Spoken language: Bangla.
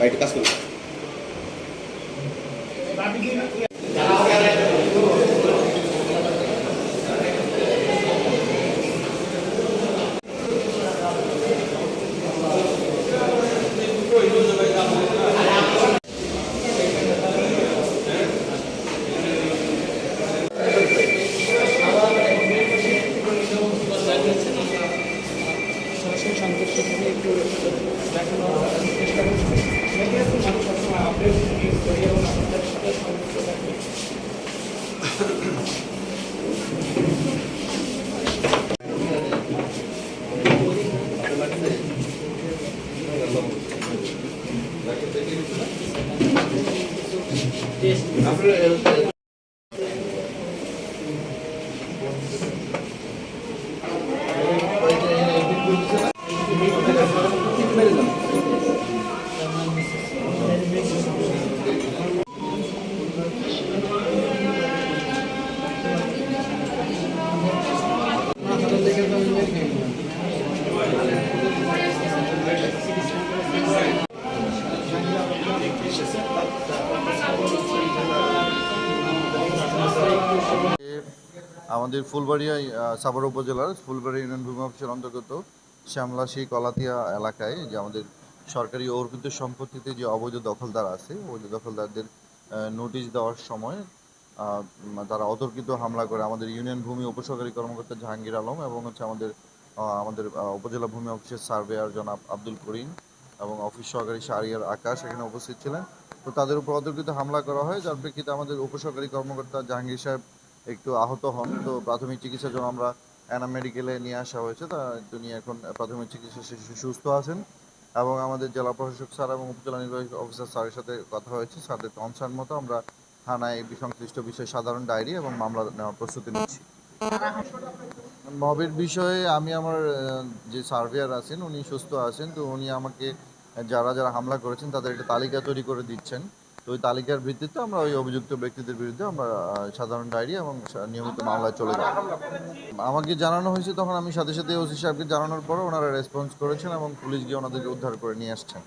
బయటకు వస్తుంది একটু দেখানোর চেষ্টা করছি মেয়েদের তো মানুষ সবসময় আপডেট করি এবং আমাদের সাথে সংযুক্ত থাকে আমাদের ফুলবাড়িয়া সাভার উপজেলার ফুলবাড়ি ইউনিয়ন ভূমি অফিসের অন্তর্গত শ্যামলাশি কলাতিয়া এলাকায় যে আমাদের সরকারি অর্পিত সম্পত্তিতে যে অবৈধ দখলদার আছে, অবৈধ দখলদারদের নোটিশ দেওয়ার সময় তারা অতর্কিত হামলা করে আমাদের ইউনিয়ন ভূমি উপসহকারী কর্মকর্তা জাহাঙ্গীর আলম এবং হচ্ছে আমাদের আমাদের উপজেলা ভূমি অফিসের সার্ভেয়ার জনাব আব্দুল করিম এবং অফিস সহকারী শাহরিয়ার আকাশ এখানে উপস্থিত ছিলেন। তো তাদের উপর অতর্কিত হামলা করা হয়। যার প্রেক্ষিতে আমাদের উপসহকারী কর্মকর্তা জাহাঙ্গীর সাহেব একটু আহত হন। তো প্রাথমিক চিকিৎসার জন্য আমরা অ্যানা মেডিকেলে নিয়ে আসা হয়েছে। তা তিনি এখন প্রাথমিক চিকিৎসা শেষে সুস্থ আছেন এবং আমাদের জেলা প্রশাসক স্যার এবং উপজেলা নির্বাহী অফিসার স্যারের সাথে কথা হয়েছে। স্যারদের কনসার্ন মতো আমরা থানায় সংশ্লিষ্ট বিষয়ে সাধারণ ডায়েরি এবং মামলা নেওয়ার প্রস্তুতি নিচ্ছি। মবের বিষয়ে আমি আমার যে সার্ভেয়ার আছেন, উনি সুস্থ আছেন। তো উনি আমাকে, যারা যারা হামলা করেছেন, তাদের একটা তালিকা তৈরি করে দিচ্ছেন। তো ওই তালিকার ভিত্তিতে আমরা ওই অভিযুক্ত ব্যক্তিদের বিরুদ্ধে আমরা সাধারণ ডায়েরি এবং নিয়মিত মামলায় চলে যাব আমাকে জানানো হয়েছে তখন আমি সাথে সাথে ওসি সাহেবকে জানানোর পর ওনারা রেসপন্স করেছেন এবং পুলিশ গিয়ে ওনাদেরকে উদ্ধার করে নিয়ে আসছেন।